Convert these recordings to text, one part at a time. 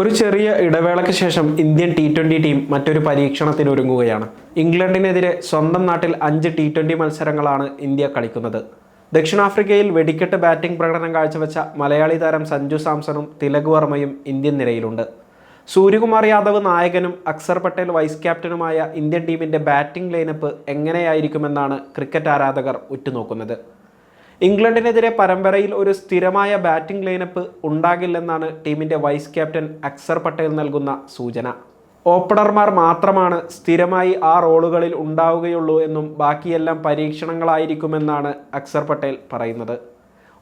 ഒരു ചെറിയ ഇടവേളയ്ക്ക് ശേഷം ഇന്ത്യൻ ടി ട്വന്റി ടീം മറ്റൊരു പരീക്ഷണത്തിന് ഒരുങ്ങുകയാണ്. ഇംഗ്ലണ്ടിനെതിരെ സ്വന്തം നാട്ടിൽ അഞ്ച് ടി ട്വന്റി മത്സരങ്ങളാണ് ഇന്ത്യ കളിക്കുന്നത്. ദക്ഷിണാഫ്രിക്കയിൽ വെടിക്കെട്ട് ബാറ്റിംഗ് പ്രകടനം കാഴ്ചവെച്ച മലയാളി താരം സഞ്ജു സാംസണും തിലക് വർമ്മയും ഇന്ത്യൻ നിരയിലുണ്ട്. സൂര്യകുമാർ യാദവ് നായകനും അക്സർ പട്ടേൽ വൈസ് ക്യാപ്റ്റനുമായ ഇന്ത്യൻ ടീമിന്റെ ബാറ്റിംഗ് ലൈനപ്പ് എങ്ങനെയായിരിക്കുമെന്നാണ് ക്രിക്കറ്റ് ആരാധകർ ഉറ്റുനോക്കുന്നത്. ഇംഗ്ലണ്ടിനെതിരെ പരമ്പരയിൽ ഒരു സ്ഥിരമായ ബാറ്റിംഗ് ലൈനപ്പ് ഉണ്ടാകില്ലെന്നാണ് ടീമിന്റെ വൈസ് ക്യാപ്റ്റൻ അക്സർ പട്ടേൽ നൽകുന്ന സൂചന. ഓപ്പണർമാർ മാത്രമാണ് സ്ഥിരമായി ആ റോളുകളിൽ ഉണ്ടാവുകയുള്ളൂ എന്നും ബാക്കിയെല്ലാം പരീക്ഷണങ്ങളായിരിക്കുമെന്നാണ് അക്സർ പട്ടേൽ പറയുന്നത്.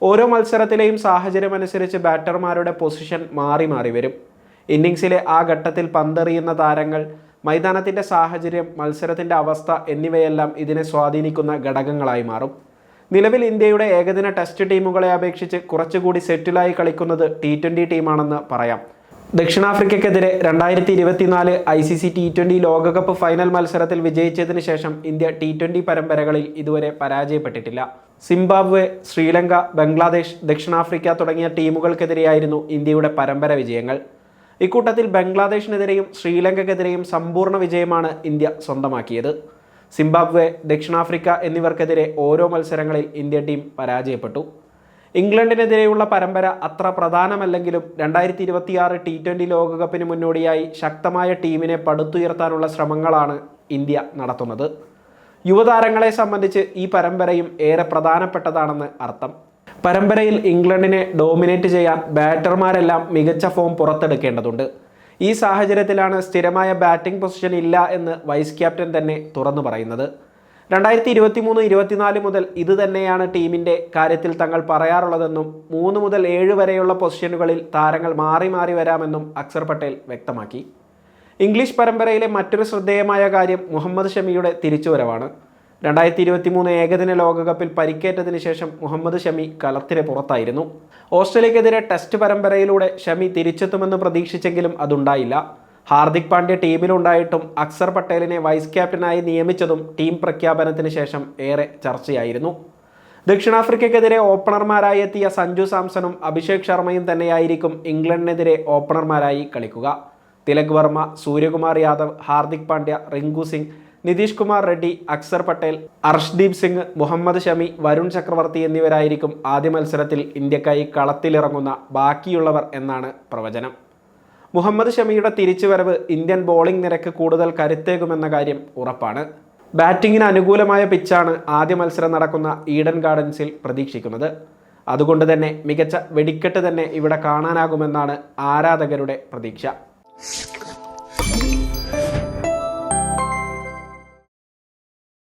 ഓരോ മത്സരത്തിലെയും സാഹചര്യമനുസരിച്ച് ബാറ്റർമാരുടെ പൊസിഷൻ മാറി മാറി വരും. ഇന്നിങ്സിലെ ആ ഘട്ടത്തിൽ പന്തെറിയുന്ന താരങ്ങൾ മൈതാനത്തിന്റെ സാഹചര്യം മത്സരത്തിന്റെ അവസ്ഥ എന്നിവയെല്ലാം ഇതിനെ സ്വാധീനിക്കുന്ന ഘടകങ്ങളായി മാറും. നിലവിൽ ഇന്ത്യയുടെ ഏകദിന ടെസ്റ്റ് ടീമുകളെ അപേക്ഷിച്ച് കുറച്ചുകൂടി സെറ്റിലായി കളിക്കുന്നത് ടി ട്വന്റി ടീമാണെന്ന് പറയാം. ദക്ഷിണാഫ്രിക്കയ്ക്കെതിരെ രണ്ടായിരത്തി ഇരുപത്തിനാല് I C C T twenty ലോകകപ്പ് ഫൈനൽ മത്സരത്തിൽ വിജയിച്ചതിന് ശേഷം ഇന്ത്യ ടി ട്വന്റി പരമ്പരകളിൽ ഇതുവരെ പരാജയപ്പെട്ടിട്ടില്ല. സിംബാബ്വെ ശ്രീലങ്ക ബംഗ്ലാദേശ് ദക്ഷിണാഫ്രിക്ക തുടങ്ങിയ ടീമുകൾക്കെതിരെയായിരുന്നു ഇന്ത്യയുടെ പരമ്പര വിജയങ്ങൾ. ഇക്കൂട്ടത്തിൽ ബംഗ്ലാദേശിനെതിരെയും ശ്രീലങ്കയ്ക്കെതിരെയും സമ്പൂർണ വിജയമാണ് ഇന്ത്യ സ്വന്തമാക്കിയത്. സിംബാബ്വെ ദക്ഷിണാഫ്രിക്ക എന്നിവർക്കെതിരെ ഓരോ മത്സരങ്ങളിൽ ഇന്ത്യ ടീം പരാജയപ്പെട്ടു. ഇംഗ്ലണ്ടിനെതിരെയുള്ള പരമ്പര അത്ര പ്രധാനമല്ലെങ്കിലും രണ്ടായിരത്തി ഇരുപത്തിയാറ് ടി ട്വന്റി ലോകകപ്പിന് മുന്നോടിയായി ശക്തമായ ടീമിനെ പടുത്തുയർത്താനുള്ള ശ്രമങ്ങളാണ് ഇന്ത്യ നടത്തുന്നത്. യുവതാരങ്ങളെ സംബന്ധിച്ച് ഈ പരമ്പരയും ഏറെ പ്രധാനപ്പെട്ടതാണെന്ന് അർത്ഥം. പരമ്പരയിൽ ഇംഗ്ലണ്ടിനെ ഡോമിനേറ്റ് ചെയ്യാൻ ബാറ്റർമാരെല്ലാം മികച്ച ഫോം പുറത്തെടുക്കേണ്ടതുണ്ട്. ഈ സാഹചര്യത്തിലാണ് സ്ഥിരമായ ബാറ്റിംഗ് പൊസിഷൻ ഇല്ല എന്ന് വൈസ് ക്യാപ്റ്റൻ തന്നെ തുറന്നു പറയുന്നത്. രണ്ടായിരത്തി ഇരുപത്തി മൂന്ന് ഇരുപത്തിനാല് മുതൽ ഇത് തന്നെയാണ് ടീമിന്റെ കാര്യത്തിൽ തങ്ങൾ പറയാറുള്ളതെന്നും മൂന്ന് മുതൽ ഏഴ് വരെയുള്ള പൊസിഷനുകളിൽ താരങ്ങൾ മാറി മാറി വരാമെന്നും അക്സർ പട്ടേൽ വ്യക്തമാക്കി. ഇംഗ്ലീഷ് പരമ്പരയിലെ മറ്റൊരു ശ്രദ്ധേയമായ കാര്യം മുഹമ്മദ് ഷമിയുടെ തിരിച്ചുവരവാണ്. രണ്ടായിരത്തി ഇരുപത്തി മൂന്ന് ഏകദിന ലോകകപ്പിൽ പരിക്കേറ്റതിന് ശേഷം മുഹമ്മദ് ഷമി കളത്തിന് പുറത്തായിരുന്നു. ഓസ്ട്രേലിയക്കെതിരെ ടെസ്റ്റ് പരമ്പരയിലൂടെ ഷമി തിരിച്ചെത്തുമെന്ന് പ്രതീക്ഷിച്ചെങ്കിലും അതുണ്ടായില്ല. ഹാർദിക് പാണ്ഡ്യ ടീമിലുണ്ടായിട്ടും അക്സർ പട്ടേലിനെ വൈസ് ക്യാപ്റ്റനായി നിയമിച്ചതും ടീം പ്രഖ്യാപനത്തിന് ശേഷം ഏറെ ചർച്ചയായിരുന്നു. ദക്ഷിണാഫ്രിക്കയ്ക്കെതിരെ ഓപ്പണർമാരായി എത്തിയ സഞ്ജു സാംസണും അഭിഷേക് ശർമ്മയും തന്നെയായിരിക്കും ഇംഗ്ലണ്ടിനെതിരെ ഓപ്പണർമാരായി കളിക്കുക. തിലക് വർമ്മ സൂര്യകുമാർ യാദവ് ഹാർദിക് പാണ്ഡ്യ റിങ്കു സിംഗ് നിതീഷ് കുമാർ റെഡ്ഡി അക്സർ പട്ടേൽ അർഷ്ദീപ് സിംഗ് മുഹമ്മദ് ഷമി വരുൺ ചക്രവർത്തി എന്നിവരായിരിക്കും ആദ്യ മത്സരത്തിൽ ഇന്ത്യക്കായി കളത്തിലിറങ്ങുന്ന ബാക്കിയുള്ളവർ എന്നാണ് പ്രവചനം. മുഹമ്മദ് ഷമിയുടെ തിരിച്ചുവരവ് ഇന്ത്യൻ ബോളിംഗ് നിരക്ക് കൂടുതൽ കരുത്തേകുമെന്ന കാര്യം ഉറപ്പാണ്. ബാറ്റിംഗിന് അനുകൂലമായ പിച്ചാണ് ആദ്യ മത്സരം നടക്കുന്ന ഈഡൻ ഗാർഡൻസിൽ പ്രതീക്ഷിക്കുന്നത്. അതുകൊണ്ട് തന്നെ മികച്ച വെടിക്കെട്ട് തന്നെ ഇവിടെ കാണാനാകുമെന്നാണ് ആരാധകരുടെ പ്രതീക്ഷ.